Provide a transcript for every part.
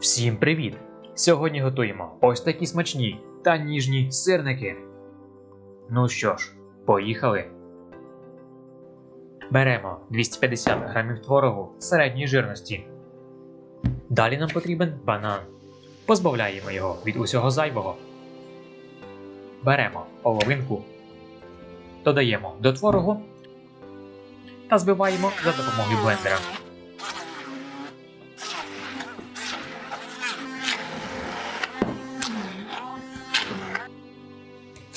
Всім привіт! Сьогодні готуємо ось такі смачні та ніжні сирники. Ну що ж, поїхали. Беремо 250 грамів творогу середньої жирності. Далі нам потрібен банан. Позбавляємо його від усього зайвого. Беремо половинку. Додаємо до творогу та збиваємо за допомогою блендера.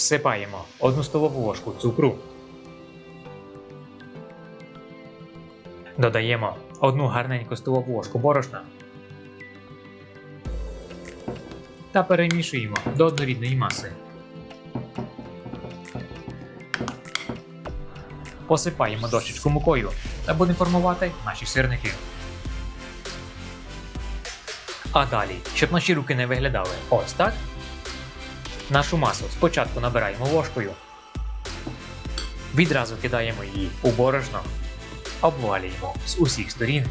Всипаємо 1 столову ложку цукру. Додаємо 1 гарненьку столову ложку борошна. Та перемішуємо до однорідної маси. Посипаємо дощечку мукою та будемо формувати наші сирники. А далі, щоб наші руки не виглядали ось так, Нашу масу спочатку набираємо ложкою, відразу кидаємо її у борошно, обвалюємо з усіх сторін.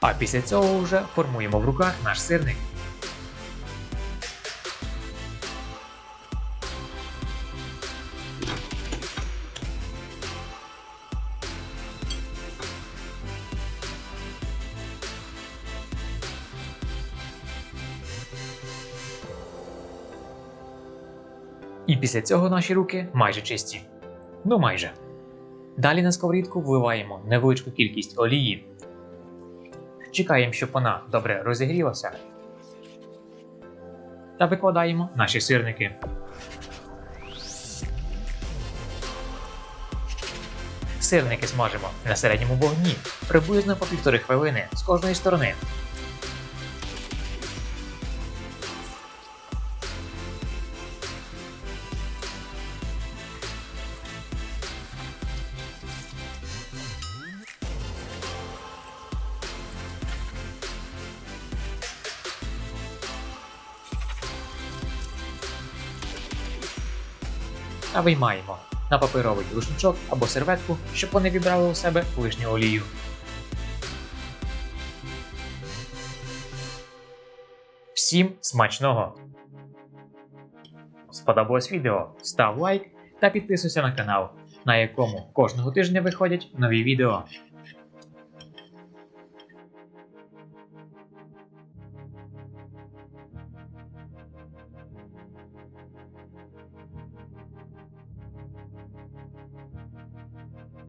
А після цього вже формуємо в руках наш сирник. І після цього наші руки майже чисті. Ну майже. Далі на сковорідку вливаємо невеличку кількість олії. Чекаємо, щоб вона добре розігрілася. Та викладаємо наші сирники. Сирники смажимо на середньому вогні приблизно по півтори хвилини з кожної сторони. Та виймаємо на паперовий рушничок або серветку, щоб вони вібрали у себе лишню олію. Всім смачного! Сподобалось відео? Став лайк та підписуйся на канал, на якому кожного тижня виходять нові відео.